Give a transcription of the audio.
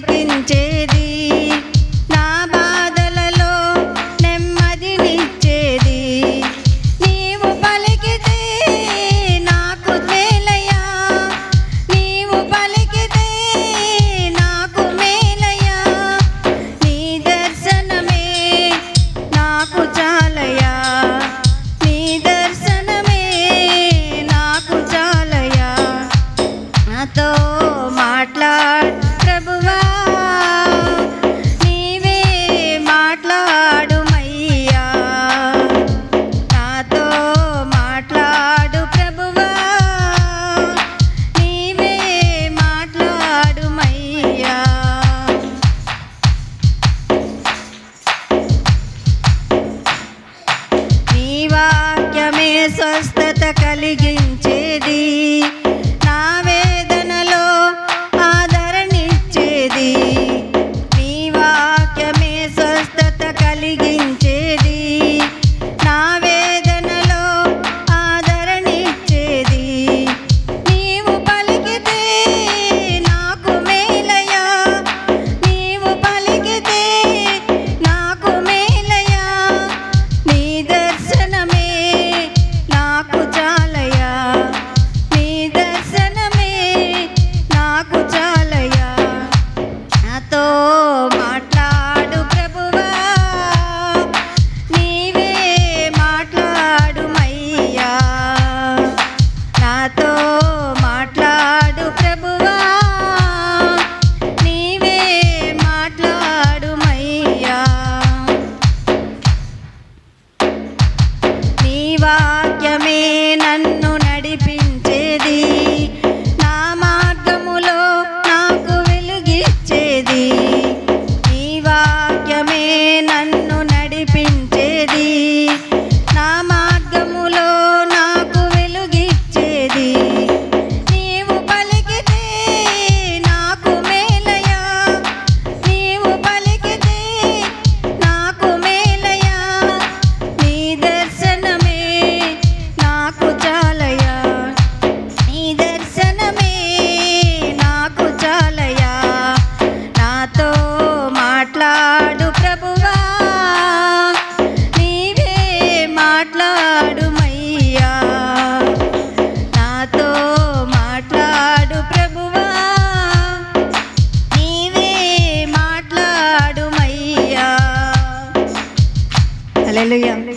किञ्चेद् Do my. wabarakatuh Hallelujah.